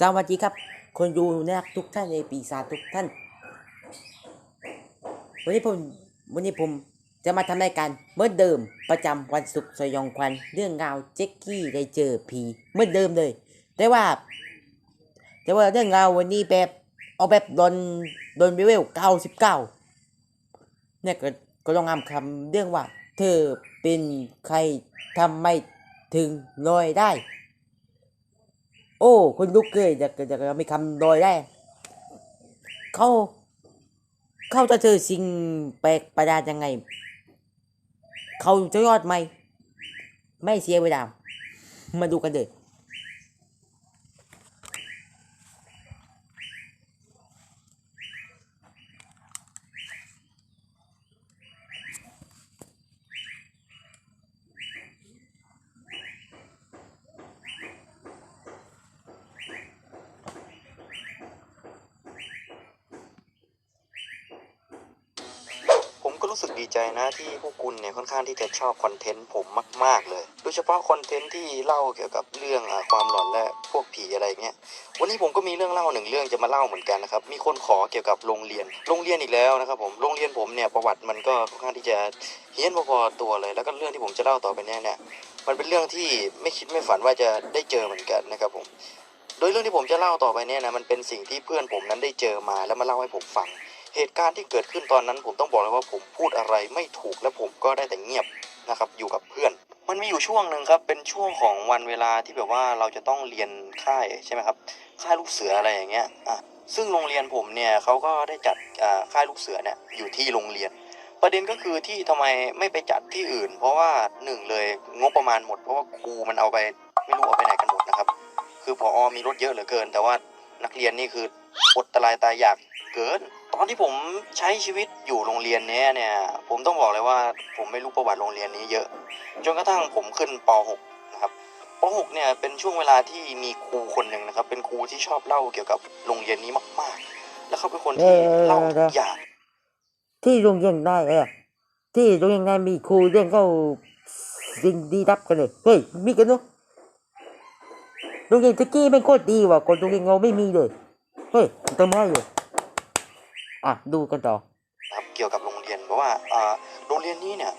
สวัสดีครับ คนดูนักทุกท่านในปีศาจทุกท่าน วันนี้ผมวันนี้ผมจะมาทำรายการเหมื่อนเดิมประจำวันศุกร์สยองควันเรื่องราวเจ๊กกี้ได้เจอผีเหมื่อนเดิมเลย แต่ว่า แต่ว่าเรื่องราววันนี้แบบเอาแบบโดนโดนวิเวลเก้าสิบเก้าเนี่ยก็ก็ต้องอ่านคำเรื่องว่า เธอเป็นใครทำไมถึงลอยได้ โอ้คุณลุกเลยจะจะจะมีคำโดยได้ เขาเขาจะเจอสิ่งแปลกประหลาดยังไง เขาจะยอดไหม ไม่เสียเวลามาดูกันเลย ผมก็ รู้สึกดีใจนะที่พวกคุณเนี่ยค่อนข้างที่จะชอบคอนเทนต์ผมมาก ๆ เลย โดยเฉพาะคอนเทนต์ที่เล่าเกี่ยวกับเรื่องอความหลอนและพวกผีอะไรเงี้ย วันนี้ผมก็มีเรื่องเล่าหนึ่งเรื่องจะมาเล่าเหมือนกันนะครับ มีคนขอเกี่ยวกับโรงเรียน โรงเรียนอีกแล้วนะครับผม โรงเรียนผมเนี่ยประวัติมันก็ค่อนข้างที่จะเฮี้ยนพอๆตัวเลย แล้วก็เรื่องที่ผมจะเล่าต่อไปเนี้เนี่ย มันเป็นเรื่องที่ไม่คิดไม่ฝันว่าจะได้เจอเหมือนกันนะครับผม โดยเรื่องที่ผมจะเล่าต่อไปเนี่ยนะ มันเป็นสิ่งที่เพื่อนผมนั้นได้เจอมาแล้วมาเล่าให้ผมฟัง เหตุการณ์ที่เกิดขึ้นตอนนั้นผมต้องบอกเลยว่าผมพูดอะไรไม่ถูกและผมก็ได้แต่เงียบนะครับอยู่กับเพื่อน มันมีอยู่ช่วงหนึ่งครับเป็นช่วงของวันเวลาที่แบบว่าเราจะต้องเรียนค่ายใช่ไหมครับค่ายลูกเสืออะไรอย่างเงี้ยอะซึ่งโรงเรียนผมเนี่ยเขาก็ได้จัดอ่าค่ายลูกเสือเนี่ยอยู่ที่โรงเรียน ประเด็นก็คือที่ทำไมไม่ไปจัดที่อื่น เพราะว่าหนึ่งเลยงบประมาณหมดเพราะว่าครูมันเอาไปไม่รู้เอาไปไหนกันหมดนะครับ คือพอมีรถเยอะเหลือเกิน แต่ว่านักเรียนนี่คืออดตายตายอยากเกิน ตอนที่ผมใช้ชีวิตอยู่โรงเรียนเนี้ยเนี่ย ผมต้องบอกเลยว่าผมไม่รู้ประวัติโรงเรียนนี้เยอะ จนกระทั่งผมขึ้นป .6 นะครับป .6 เนี่ยเป็นช่วงเวลาที่มีครูคนหนึ่งนะครับ เป็นครูที่ชอบเล่าเกี่ยวกับโรงเรียนนี้มาก ๆ แล้วเขาเป็นคนที่เล่าทุกอย่าง ที่โรงเรียนได้เออที่โรงเรียนได้มีครูเรื่องเข้าสิ่งดีรับกันเลยเฮ้ยมีกันเนาะโรงเรียนตะกี้เป็นโคตรดีว่ะคนโรงเรียนเราไม่มีเลยเฮ้ยทำไมเลย อะดูกันต่อนะครับเกี่ยวกับโรงเรียนเพราะว่าอ่าโรงเรียนนี้เนี่ย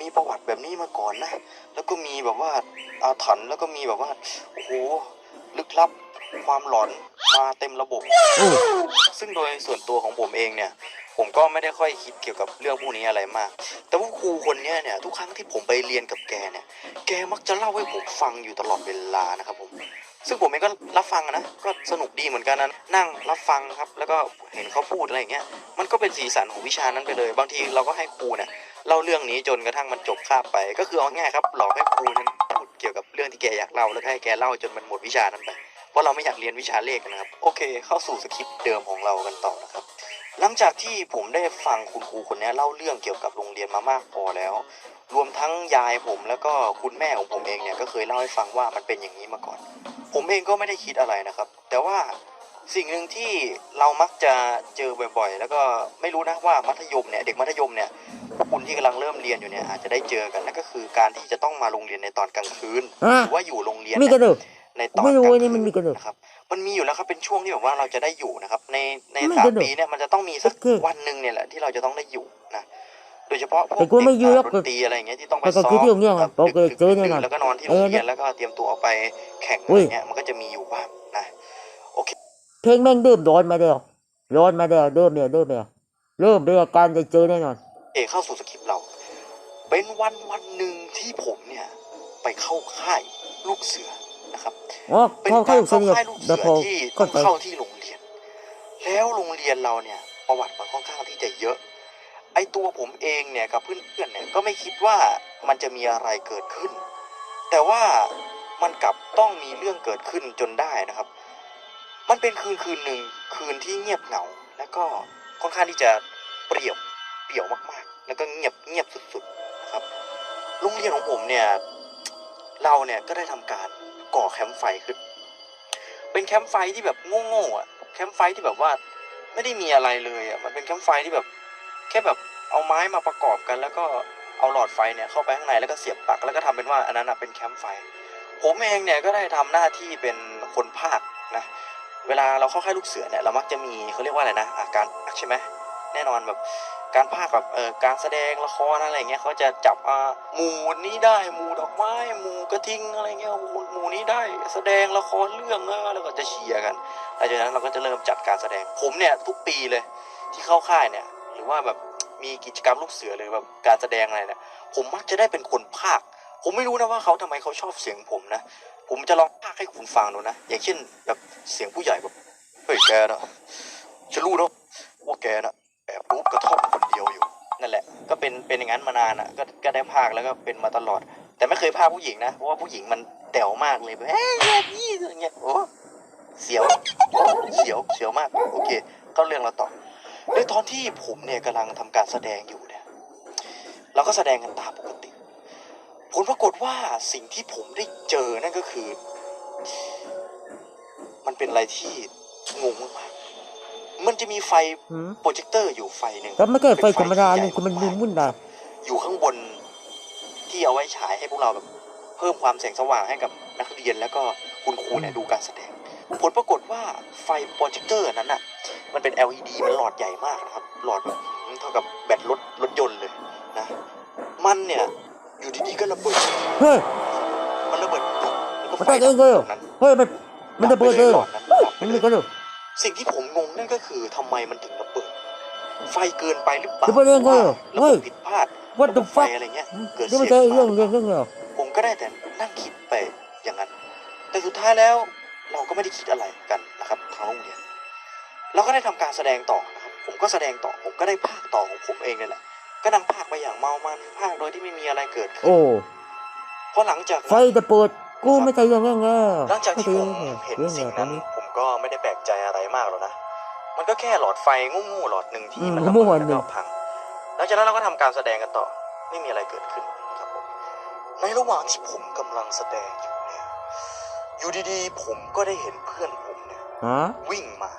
มีประวัติแบบนี้มาก่อนนะ แล้วก็มีแบบว่าอาถรรพ์แล้วก็มีแบบว่าโอ้โหลึกลับความหลอนมาเต็มระบบโอ้ซึ่งโดยส่วนตัวของผมเองเนี่ย ผมก็ไม่ได้ค่อยคิดเกี่ยวกับเรื่องพวกนี้อะไรมาก แต่ว่าครูคนนี้เนี่ยทุกครั้งที่ผมไปเรียนกับแกเนี่ย แกมักจะเล่าให้ผมฟังอยู่ตลอดเวลานะครับผม ซึ่งผมเองก็รับฟังนะ ก็สนุกดีเหมือนกันนะ นั่งรับฟังครับ แล้วก็เห็นเขาพูดอะไรอย่างเงี้ย มันก็เป็นสีสันของวิชานั้นไปเลย บางทีเราก็ให้ครูเนี่ยเล่าเรื่องนี้จนกระทั่งมันจบคาบไป ก็คือเอาง่ายครับ หลอกให้ครูนั้นพูดเกี่ยวกับเรื่องที่แกอยากเล่า แล้วให้แกเล่าจนมันหมดวิชานั้นไป เพราะเราไม่อยากเรียนวิชาเลขนะครับ โอเค เข้าสู่สคริปต์เดิมของเรากันต่อนะครับ หลังจากที่ผมได้ฟังคุณครูคนนี้เล่าเรื่องเกี่ยวกับโรงเรียนมามากพอแล้ว รวมทั้งยายผมแล้วก็คุณแม่ของผมเองเนี่ยก็เคยเล่าให้ฟังว่ามันเป็นอย่างนี้มาก่อน ผมเองก็ไม่ได้คิดอะไรนะครับ แต่ว่าสิ่งหนึ่งที่เรามักจะเจอบ่อยๆ แล้วก็ไม่รู้นะว่ามัธยมเนี่ยเด็กมัธยมเนี่ยพวกคุณที่กำลังเริ่มเรียนอยู่เนี่ยอาจจะได้เจอกันนั่นก็คือการที่จะต้องมาโรงเรียนในตอนกลางคืนฮะหรือว่าอยู่โรงเรียนมีเนี่ยกันเด้อ ในตอนไม่รู้กลางว่านี่คืมันมีกันเหรอนะครับ มันมีอยู่แล้วครับเป็นช่วงที่แบบว่าเราจะได้อยู่นะครับ ในในไม่สามกันเหรอปีเนี่ยมันจะต้องมีสักโอเควันหนึ่งเนี่ยแหละที่เราจะต้องได้อยู่นะโดยเฉพาะพวกแต่กูไม่อยู่หรเด็อกกดนตรีอะไรอย่างเงี้ยที่ต้องไปแต่ก็ซ้อคือมที่โรงเรียนอะแบบโอเคดึกๆเจอแน่นอนดื่ๆแล้วก็นอนที่โรงเรียนเออแล้วก็เตรียมตัวไปแข่งอุ้อะไรยเงี้ยมันก็จะมีอยู่บ้างนะเพลงแม่งเริ่มร้อนมาแล้วร้อนมาแล้วเริ่มแล้วเริ่มแล้วเริ่มเป็นอาการจะเจอแน่นอนเอกเข้าสู่สคริปต์เรา เป็นวันวันหนึ่งที่ผมเนี่ย ไปเข้าค่ายลูกเสือ นะครับอ๋อเป็นเข้าการเข้าเข้าเสนียค่ายลูกเดี๋เสืยวพออที่ต้เข้าองใจเข้าที่โรงเรียน แล้วโรงเรียนเราเนี่ย ประวัติมันค่อนข้างที่จะเยอะ ไอตัวผมเองเนี่ยกับเพื่อนๆเนี่ยก็ไม่คิดว่ามันจะมีอะไรเกิดขึ้น แต่ว่ามันกลับต้องมีเรื่องเกิดขึ้นจนได้นะครับ มันเป็นคืนคืนหนึ่งคืนที่เงียบเหงา แล้วก็ค่อนข้างที่จะเปรี่ยวเปรี่ยวมากๆ แล้วก็เงียบเงียบสุดๆนะครับโรงเรียนของผมเนี่ยเราเนี่ยก็ได้ทำการ ก่อแคมป์ไฟขึ้น เป็นแคมป์ไฟที่แบบโง่ๆอะ แคมป์ไฟที่แบบว่าไม่ได้มีอะไรเลยอะ มันเป็นแคมป์ไฟที่แบบ แค่แบบเอาไม้มาประกอบกัน แล้วก็เอาหลอดไฟเนี่ยเข้าไปข้างในแล้วก็เสียบปลั๊กแล้วก็ทำเป็นว่าอันนั้นอะเป็นแคมป์ไฟ ผมเองเนี่ยก็ได้ทำหน้าที่เป็นคนภาคนะ เวลาเราเข้าค่ายลูกเสือเนี่ยเรามักจะมีเขาเรียกว่าอะไรนะอาการใช่ไหมแน่นอนแบบ การภาคแบบเออการแสดงละครอะไรเงี้ยเขาจะจับอ่าหมู่นี้ได้หมู่ดอกไม้หมู่กระทิงอะไรเงี้ยหมู่นี้ได้ แสดงละครเรื่องเออแล้วก็จะเชียร์กันหลังจากนั้นเราก็จะเริ่มจัดการแสดงผมเนี่ยทุกปีเลยที่เข้าค่ายเนี่ย หรือว่าแบบมีกิจกรรมลูกเสือหรือแบบการแสดงอะไรเนี่ยผมมักจะได้เป็นคนภาค ผมไม่รู้นะว่าเขาทำไมเขาชอบเสียงผมนะผมจะลองภาคให้คุณฟังดูนะอย่างเช่นแบบเสียงผู้ใหญ่แบบเฮ้ยแกนะฉันรู้นะว่าแกนะ แอบรูปกระท่อมคนเดียวอยู่ นั่นแหละ ก็เป็นเป็นอย่างนั้นมานานอะ ก็ก็ได้ภาคแล้วก็เป็นมาตลอด แต่ไม่เคยภาคผู้หญิงนะเพราะว่าผู้หญิงมันแต๋วมากเลยแบบเฮ้ยแบบนี้อย่างเงี้ยโอ้เสียวเสียวเสียวมากโอเคเข้าเรื่องเราต่อในตอนที่ผมเนี่ยกำลังทำการแสดงอยู่เนี่ยเราก็แสดงกันตามปกติ ผลปรากฏว่าสิ่งที่ผมได้เจอนั่นก็คือ มันเป็นอะไรที่งงมาก มันจะมีไฟหืม โปรเจคเตอร์อยู่ไฟหนึ่งก็ไม่ใช่ไฟธรรมดานี่คือมันมุนมุ่นนะอยู่ข้างบนที่เอาไว้ฉายให้พวกเราแบบเพิ่มความแสงสว่างให้กับนักเรียนแล้วก็คุณครูเนี่ยดูการแสดง ผลปรากฏว่าไฟโปรเจคเตอร์นั้นน่ะ มันเป็น LED มันหลอดใหญ่มากนะครับ หลอดแบบหืมเท่ากับแบตรถรถยนต์เลยนะ มันเนี่ย อยู่ดีๆก็ระเบิด เฮ้ย มันระเบิดปุ๊บแล้วก็มันไฟได้เองเลยเหรอตรงนั้นเฮ้ยมันมันจะเปิดเลยเหรอดับไปมันเลมีย ก็เลย สิ่งที่ผมงงนั่นก็คือทำไมมันถึงระเบิด ไฟเกินไปหรือเปล่าระเบิดเองเลยเหรอระเฮ้เบิยดผิดพลาด what the ระบบไฟ fuck อะไรเงี้ยเกิดนี่มันเสีจะยงเรื่องขึ้นเรื่มาองเรื่องเหรอผมก็ได้แต่นั่งคิดไปอย่างนั้น แต่สุดท้ายแล้วเราก็ไม่ได้คิดอะไรกันนะครับทางโรงเรียนเราก็ได้ทำการแสดงต่อนะครับผมก็แสดงต่อผมก็ได้ภาคต่อของผมเองนี่แหละก็นั่งภาคไปอย่างเมามันภาคโดยที่ไม่มีอะไรเกิดขึ้นโอ้เพราะหลังจากไฟจะเปิดกูไม่ใช่เรื่องเรื่องเงี้ยหลังจากไม่ที่ใช่ผเรื่องมเงี้ยเห็นเรื่องสิ่เงี้งยตอนนั้นนี้ผม ก็ไม่ได้แปลกใจอะไรมากหรอกนะ มันก็แค่หลอดไฟงูๆหลอดหนึ่งที่อืมมันระงูเบิดหนึ่แล้วงก็พัง หลังจากนั้นเราก็ทำการแสดงกันต่อ ไม่มีอะไรเกิดขึ้นนะครับผม ในระหว่างที่ผมกำลังแสดงอยู่เนี่ย อยู่ดีๆ ผมก็ได้เห็นเพื่อนผมเนี่ยฮะวิ่งมา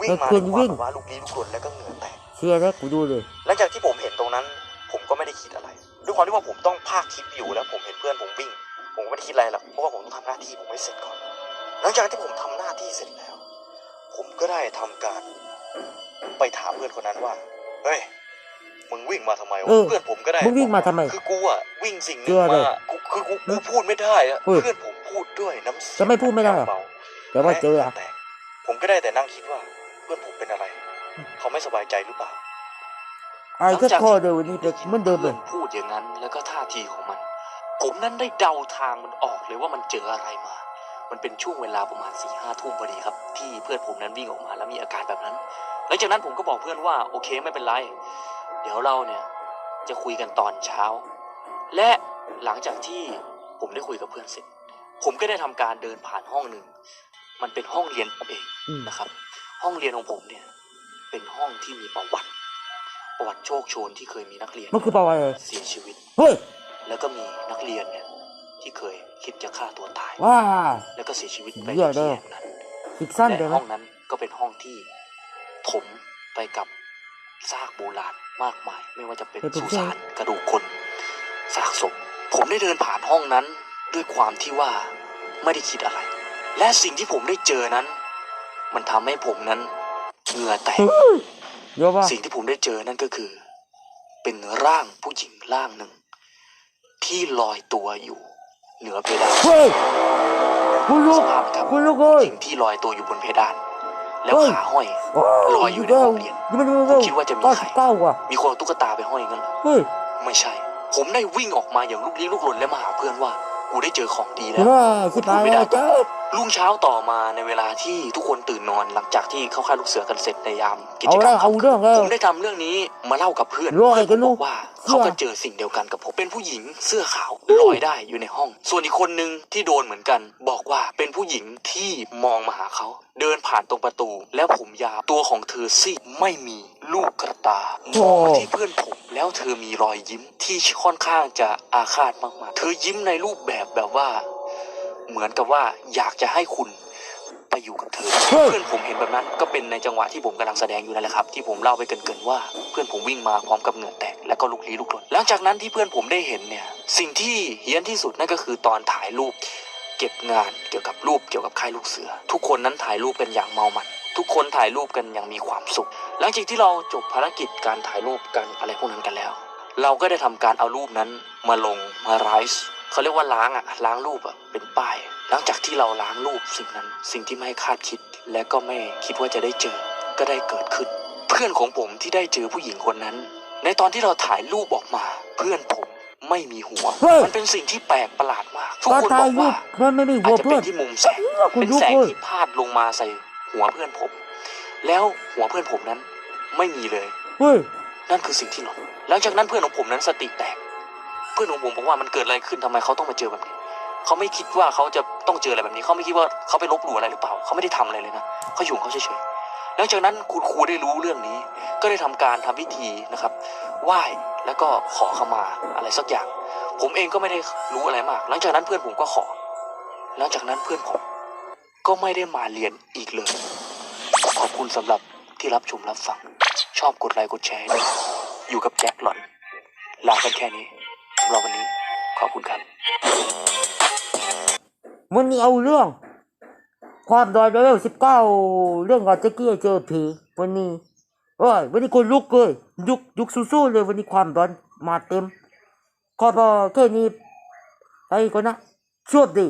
วิ่งมาเพื่ด้อวนยความวิ่งแบบว่าลูกลี้ลูกลนแล้วก็เหงื่อแตกเชียร์แล้วกูดูเลย หลังจากที่ผมเห็นตรงนั้น ผมก็ไม่ได้คิดอะไร ด้วยความที่ว่าผมต้องพากย์คลิปอยู่แล้ว ผมเห็นเพื่อนผมวิ่ง ผมก็ไม่ได้คิดอะไรหรอก เพราะว่าผมต้องทำหน้าที่ผมให้เสร็จก่อน หลังจากที่ผมทำหน้าที่เสร็จแล้ว ผมก็ได้ทำการไปถามเพื่อนคนนั้นว่า เฮ้ย มึงวิ่งมาทำไมวะเออเพื่อนผมก็ได้ มึงวิ่งมาทำไม คือกูอะวิ่งสิ่งหนึ่เชื่งอเลยมากูคือกูกูพูดไม่ได้อะเฮ้ยเพื่อนผมพูดด้วยน้ำเสียงจะไม่พูดไม่ได้เหรอเบาแต่ว่าเจออะแต่ผมก็ได้แต่นั่งคิดว่า เพื่อนผมเป็นอะไร เขาไม่สบายใจหรือเปล่าไอ้ก็คอเดียววันนี้เป็นเหมือนเดิมเลยพูดอย่างนั้นแล้วก็ท่าทีของมัน ผมนั้นได้เดาทางมันออกเลยว่ามันเจออะไรมา มันเป็นช่วงเวลาประมาณสี่ห้าทุ่มพอดีครับ ที่เพื่อนผมนั้นวิ่งออกมาแล้วมีอาการแบบนั้น หลังจากนั้นผมก็บอกเพื่อนว่าโอเคไม่เป็นไร เดี๋ยวเราเนี่ยจะคุยกันตอนเช้า และหลังจากที่ผมได้คุยกับเพื่อนเสร็จ ผมก็ได้ทำการเดินผ่านห้องหนึ่ง มันเป็นห้องเรียนผมเองอืมนะครับ ห้องเรียนของผมเนี่ย เป็นห้องที่มีประวัติ ประวัติโชคโชนที่เคยมีนักเรียนมันคือเปล่าอะไรเสียชีวิตเฮ้ยแล้วก็มีนักเรียนเนี่ย ที่เคยคิดจะฆ่าตัวตาย ว้า แล้วก็เสียชีวิตไปเหี้ยที่เลยแห่งนั้นคิดสั้นเลและยห้นะองนั้นก็เป็นห้องที่ถมไปกับซากโบราณมากมาย ไม่ว่าจะเป็นสุสานกระดูกคนซากศพผมได้เดินผ่านห้องนั้นด้วยความที่ว่าไม่ได้คิดอะไร และสิ่งที่ผมได้เจอนั้น มันทำให้ผมนั้นเหงื่อแตก เยอะป่ะสิ่งที่ผมได้เจอนั่นก็คือ เป็นร่างผู้หญิงร่างหนึ่ง ที่ลอยตัวอยู่ เหนือเพดานเฮ้ยคุณลูสกภาพนะครับคุณลูกเอ้ยหญิงที่ลอยตัวอยู่บนเพดาน แล้วเฮ้ย ขาห้อยโอ้ลอยอยู่ในห้องเรียนนี่มันผมคิดว่าจะมีเก้าใครสิบเก้าว่ะมีคนเอาตุ๊กตาไปห้อยงั้นเหรอเฮ้ยไม่ใช่ ผมได้วิ่งออกมาอย่างลูกลี้ลุกลนและมาหาเพื่อนว่า กูได้เจอของดีแล้เห็นวว่าสิบแปดแล้วเจ้ารุ่งเช้าต่อมาในเวลาที่ทุกคนตื่นนอนหลังจากที่เข้าค่ายลูกเสือกันเสร็จในยามกิเอาจกรแล้รวมเอาเรื่องแล้วผมได้ทำเรื่องนี้มาเล่ากับเพื่อนร้อยกันลูบกอกว่า เชื่เขาอก็เจอสิ่งเดียวกันกับผมเป็นผู้หญิงเสื้อขาวลอยได้อยู่ในห้อง ส่วนอีกคนนึงที่โดนเหมือนกัน บอกว่าเป็นผู้หญิงที่มองมาหาเขา เดินผ่านตรงประตู แล้วผมยาวตัวของเธอซีดไม่มีลูกกระตามองมาที่เพื่อนผม แล้วเธอมีรอยยิ้มที่ค่อนข้างจะอาฆาตมากๆ เธอยิ้มในรูปแบบแบบว่า เหมือนกับว่าอยากจะให้คุณไป อยู่กับเธอเฮ้ยเพื่อนผมเห็นแบบนั้นก็เป็นในจังหวะที่ผมกำลังแสดงอยู่นั่นแหละครับ ที่ผมเล่าไปเกรินๆว่า เพื่อนผมวิ่งมาพร้อมกับเหงื่อแตกแล้วก็ลุกลี้ลุกลนหลังจากนั้นที่เพื่อนผมได้เห็นเนี่ยสิ่งที่เฮี้ยนที่สุดนั่นก็คือตอนถ่ายรูป เก็บงานเกี่ยวกับรูปเกี่ยวกับค่ายลูกเสือ ทุกคนนั้นถ่ายรูปกันอย่างเมามันทุกคนถ่ายรูปกันอย่างมีความสุข หลังจากที่เราจบภารกิจการถ่ายรูปกันอะไรพวกนั้นกันแล้ว เราก็ได้ทำการเอารูปนั้นมาลงมาไรส์ เขาเรียกว่าล้างอะล้างรูปอะเป็นป้าย หลังจากที่เราล้างรูปสิ่งนั้น สิ่งที่ไม่คาดคิด และก็ไม่คิดว่าจะได้เจอ ก็ได้เกิดขึ้น เพื่อนของผมที่ได้เจอผู้หญิงคนนั้น ในตอนที่เราถ่ายรูปออกมา เพื่อนผมไม่มีหัวเฮ้ยมันเป็นสิ่งที่แปลกประหลาดมาก ทุกตอนคนถ่าบยอกรูว่าปมันไม่มีหัอาจวจะเพื่เป็อนนที่มุมแสงคุณเป็นลูกแสงเอ้ยที่พาดลงมาใส่หัวเพื่อนผม แล้วหัวเพื่อนผมนั้นไม่มีเลยเฮ้ยนั่นคือสิ่งที่หลอนหลังจากนั้นเพื่อนของผมนั้นสติแตก เพื่อนของผมบอกว่ามันเกิดอะไรขึ้นทำไมเขาต้องมาเจอแบบนี้เขาไม่คิดว่าเขาจะต้องเจออะไรแบบนี้เขาไม่คิดว่าเขาไปลบหลู่อะไรหรือเปล่าเขาไม่ได้ทำอะไรเลยนะเขาอยู่เขาเฉยๆหลังจากนั้นคุณครูได้รู้เรื่องนี้ ก็ได้ทำการทำพิธีนะครับไหว้แล้วก็ขอขมาอะไรสักอย่าง ผมเองก็ไม่ได้รู้อะไรมาก หลังจากนั้นเพื่อนผมก็ขอ หลังจากนั้นเพื่อนผมก็ไม่ได้มาเรียนอีกเลย ขอบคุณสำหรับที่รับชมรับฟัง ชอบกดไลค์กดแชร์ อยู่กับแจ็คหลอน ลากันแค่นี้ สำหรับวันนี้ขอบคุณครับ วันนี้เอาเรื่อง ความดอยเลเวลสิบเก้าเรื่องการเจ๊กี้เจอผีวันนี้โอ้ยวันนี้คนลุกเลยยุกยุกสู้ๆเลยวันนี้ความร้อนมาเต็มขอบอแค่นี้ไปก่อนนะโชคดี